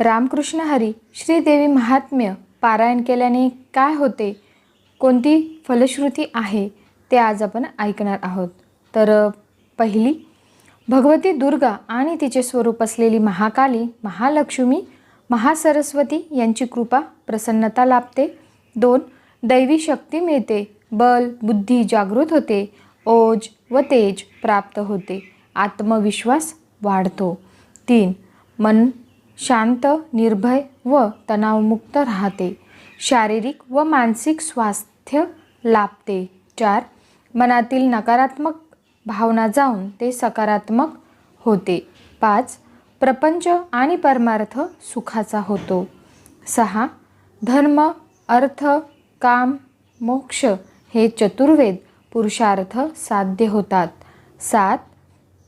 रामकृष्ण हरी श्रीदेवी महात्म्य पारायण केल्याने काय होते? कोणती फलश्रुती आहे ते आज आपण ऐकणार आहोत. तर पहिली भगवती दुर्गा आणि तिचे स्वरूप असलेली महाकाली महालक्ष्मी महासरस्वती यांची कृपा प्रसन्नता लाभते. दोन दैवी शक्ती मिळते बल बुद्धी जागृत होते ओज व तेज प्राप्त होते आत्मविश्वास वाढतो. तीन मन शांत निर्भय व तणावमुक्त राहते. शारीरिक व मानसिक स्वास्थ्य लाभते. चार मनातील नकारात्मक भावना जाऊन ते सकारात्मक होते. पाच प्रपंच आणि परमार्थ सुखाचा होतो. सहा धर्म अर्थ काम मोक्ष हे चतुर्वेद पुरुषार्थ साध्य होतात. सात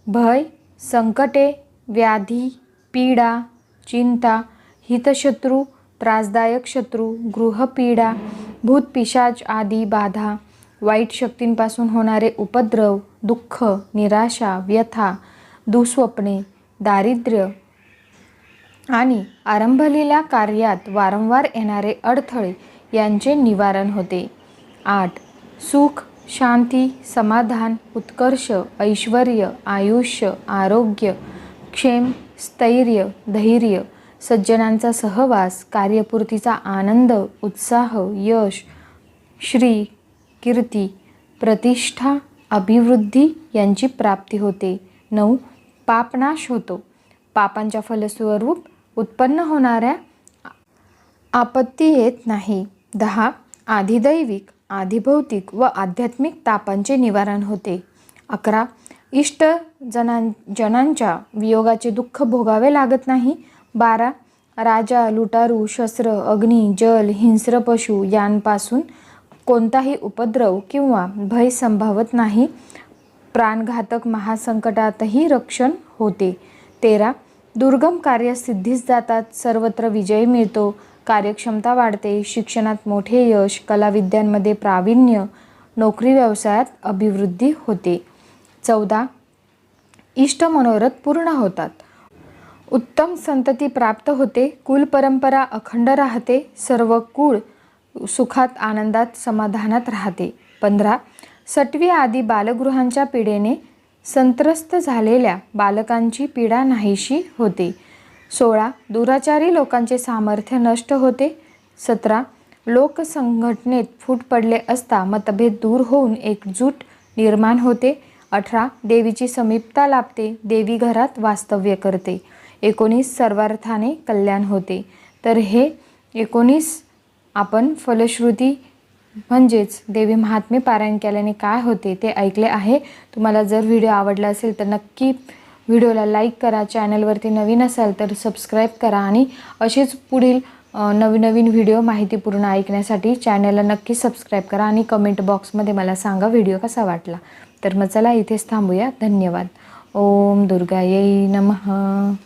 भय संकटे व्याधी पीडा चिंता हितशत्रू त्रासदायक शत्रू गृहपीडा भूतपिशाच आदी बाधा वाईट शक्तींपासून होणारे उपद्रव दुःख निराशा व्यथा दुःस्वप्ने दारिद्र्य आणि आरंभलेल्या कार्यात वारंवार येणारे अडथळे यांचे निवारण होते. आठ. सुख शांती समाधान उत्कर्ष ऐश्वर आयुष्य आरोग्य क्षेम स्थैर्य धैर्य सज्जनांचा सहवास कार्यपूर्तीचा आनंद उत्साह यश श्री कीर्ती प्रतिष्ठा अभिवृद्धी यांची प्राप्ती होते. नऊ पापनाश होतो. पापांच्या फलस्वरूप उत्पन्न होणाऱ्या आपत्ती येत नाही. दहा आधिदैविक आधिभौतिक व आध्यात्मिक तापांचे निवारण होते. अकरा इष्ट जनां जनांच्या वियोगाचे दुःख भोगावे लागत नाही. बारा. राजा लुटारू शस्त्र अग्नी जल हिंस्र पशु यांपासून कोणताही उपद्रव किंवा भय संभावत नाही. प्राणघातक महासंकटातही रक्षण होते. तेरा. दुर्गम कार्य सिद्धीस जातात. सर्वत्र विजय मिळतो. कार्यक्षमता वाढते. शिक्षणात मोठे यश कलाविद्यांमध्ये प्रावीण्य नोकरी व्यवसायात अभिवृद्धी होते. चौदा. इष्ट मनोरथ पूर्ण होतात. उत्तम संतती प्राप्त होते. कुल परंपरा अखंड राहते. सर्व कुळ सुखात आनंदात समाधानात राहते. पंधरा. सटवी आदी बालगृहांच्या पिढेने संत्रस्त झालेल्या बालकांची पीडा नाहीशी होते. सोळा. दुराचारी लोकांचे सामर्थ्य नष्ट होते. सतरा. लोकसंघटनेत फूट पडले असता मतभेद दूर होऊन एकजूट निर्माण होते. अठरा देवीची समीपता लाभते देवी घरात वास्तव्य करते. एकोणीस सर्वार्थाने कल्याण होते. तर हे एकोणीस आपण फलश्रुती म्हणजेच देवी महात्मे पारायण केल्याने काय होते ते ऐकले आहे. तुम्हाला जर व्हिडिओ आवडला असेल तर नक्की व्हिडिओला लाईक करा. चॅनलवरती नवीन असाल तर सबस्क्राईब करा आणि असेच पुढील अ, नवीन नवीन व्हिडिओ माहितीपूर्ण ऐकण्यासाठी चॅनलला नक्की सबस्क्राईब करा आणि कमेंट बॉक्समध्ये मला सांगा व्हिडिओ कसा वाटला. तर मग चला इथेच थांबूया. धन्यवाद. ओम दुर्गायै नमः.